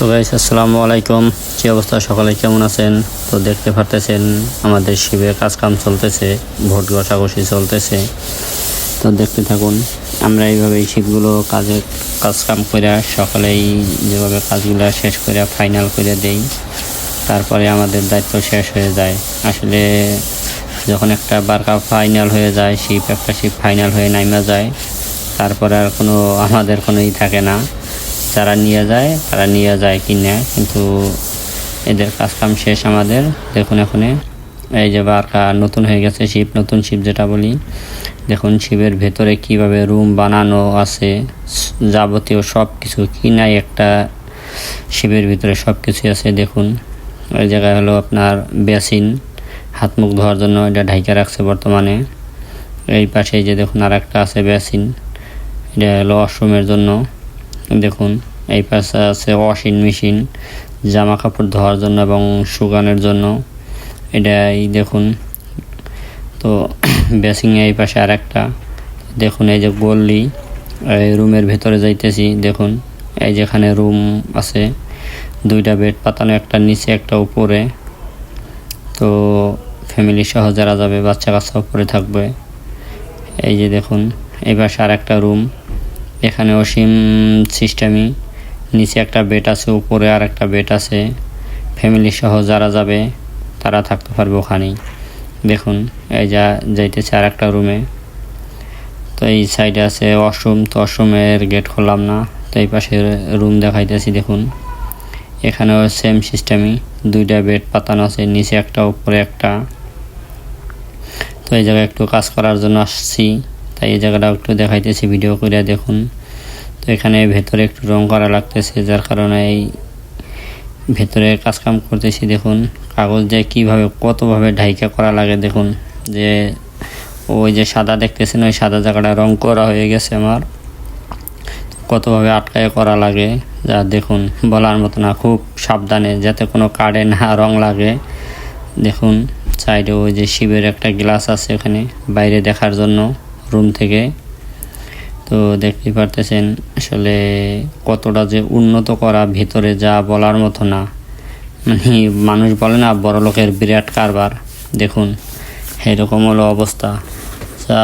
তো গাইস আসসালামু আলাইকুম। কি অবস্থা? সকালে কেমন আছেন? তো দেখতে পারতেছেন, আমাদের শিবের কাজ কাম চলতেছে, ভোট ঘষাঘষি চলতেছে। তো দেখতে থাকুন, আমরা এইভাবে এই শিবগুলো কাজে কাজ কাম করে সকালেই যেভাবে কাজগুলো শেষ করে ফাইনাল করে দেই, তারপরে আমাদের দায়িত্ব শেষ হয়ে যায়। আসলে যখন একটা বারকা ফাইনাল হয়ে যায় শিপ একটা শিপ ফাইনাল হয়ে নাইমা যায়, তারপরে আর কোনো, আমাদের কোনো ই থাকে না। যারা নিয়ে যায়, তারা নিয়ে যায় কিনে। কিন্তু এদের কাজ কাম শেষ আমাদের, দেখুন এখানে। এই যে বারকা নতুন হয়ে গেছে শিপ, নতুন শিপ যেটা বলি। দেখুন শিবের ভেতরে কীভাবে রুম বানানো আছে, যাবতীয় সব কিছু কিনাই একটা শিবের ভিতরে সব কিছু আছে, দেখুন। ওই জায়গায় হলো আপনার বেসিন, হাত মুখ ধোয়ার জন্য এটা ঢাইকা রাখছে বর্তমানে। এই পাশে যে দেখুন আর একটা আছে বেসিন, এটা হলো ওয়াশরুমের জন্য, দেখুন। এই পাশে আছে ওয়াশিং মেশিন জামা কাপড় ধোয়ার জন্য এবং শুকানোর জন্য। এটাই দেখুন। তো বেসিং এই পাশে আর একটা দেখুন এই যে বললি এই রুমের ভেতরে যাইতেছি, দেখুন। এই যেখানে রুম আছে, দুইটা বেড পাতানো, একটা নিচে, একটা উপরে। তো ফ্যামিলি সহ যারা যাবে বাচ্চা কাচ্চা উপরে থাকবে। এই যে দেখুন, এই পাশে আর একটা রুম। এখানে অসীম সিস্টেমই নিচে একটা বেড আছে, উপরে আর একটা বেড আছে। ফ্যামিলি সহ যারা যাবে, তারা থাকতে পারবে ওখানেই। দেখুন, এই যা যাইতেছে আর একটা রুমে তো এই সাইডে আছে ওয়াশরুম তো ওয়াশরুমের গেট খুললাম না, তো এই পাশে রুম দেখাইতেছি, দেখুন। এখানেও সেম সিস্টেমই দুইটা বেড পাতানো আছে, নিচে একটা, উপরে একটা। তো এই জায়গায় একটু কাজ করার জন্য আসছি, তাই এই জায়গাটা একটু দেখাইতেছি ভিডিও করে দেখুন। এখানে ভেতরে একটু রং করা লাগতেছে, যার কারণে এই ভেতরে কাজকাম করতেছি। দেখুন, কাগজ দিয়ে কীভাবে কতভাবে ঢাইকা করা লাগে, দেখুন, যে ওই যে সাদা দেখতেছেন, ওই সাদা জায়গাটা রং করা হয়ে গেছে আমার। কতভাবে আটকায় করা লাগে, যা দেখুন, বলার মতো না, খুব সাবধানে, যাতে কোনো কার্ডে না রং লাগে। দেখুন, সাইডে ওই যে শিবের একটা গ্লাস আছে ওখানে বাইরে দেখার জন্য, রুম থেকে। তো দেখতেই পারতেছেন আসলে কতটা যে উন্নত করা, ভিতরে যা বলার মতো না। মানে মানুষ বলে না, বড় লোকের বিরাট কারবার। দেখুন, এরকম হলো অবস্থা। যা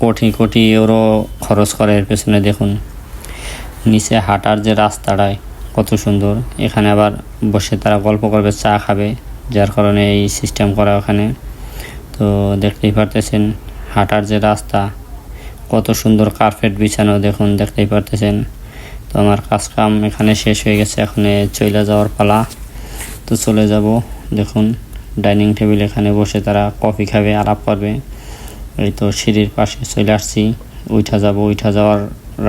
কোটি কোটি ওরও খরচ করে এর পেছনে, দেখুন। নিচে হাঁটার যে রাস্তাটায়, কত সুন্দর। এখানে আবার বসে তারা গল্প করবে, চা খাবে, যার কারণে এই সিস্টেম করা ওখানে। তো দেখতেই পারতেছেন, হাঁটার যে রাস্তা কত সুন্দর কার্পেট বিছানো দেখুন, দেখতেই পারতেছেন। তো আমার কাজ কাম এখানে শেষ হয়ে গেছে, এখন চলে যাওয়ার পালা। তো চলে যাব, দেখুন, ডাইনিং টেবিল এখানে বসে তারা কফি খাবে, আলাপ করবে। এই তো সিঁড়ির পাশে চলে আসছি, উঠা যাব, উঠা যাওয়ার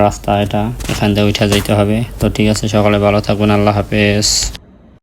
রাস্তা এটা, এখান দিয়ে উঠা যাইতে হবে। তো ঠিক আছে, সকালে ভালো থাকুন আল্লাহ হাফেজ।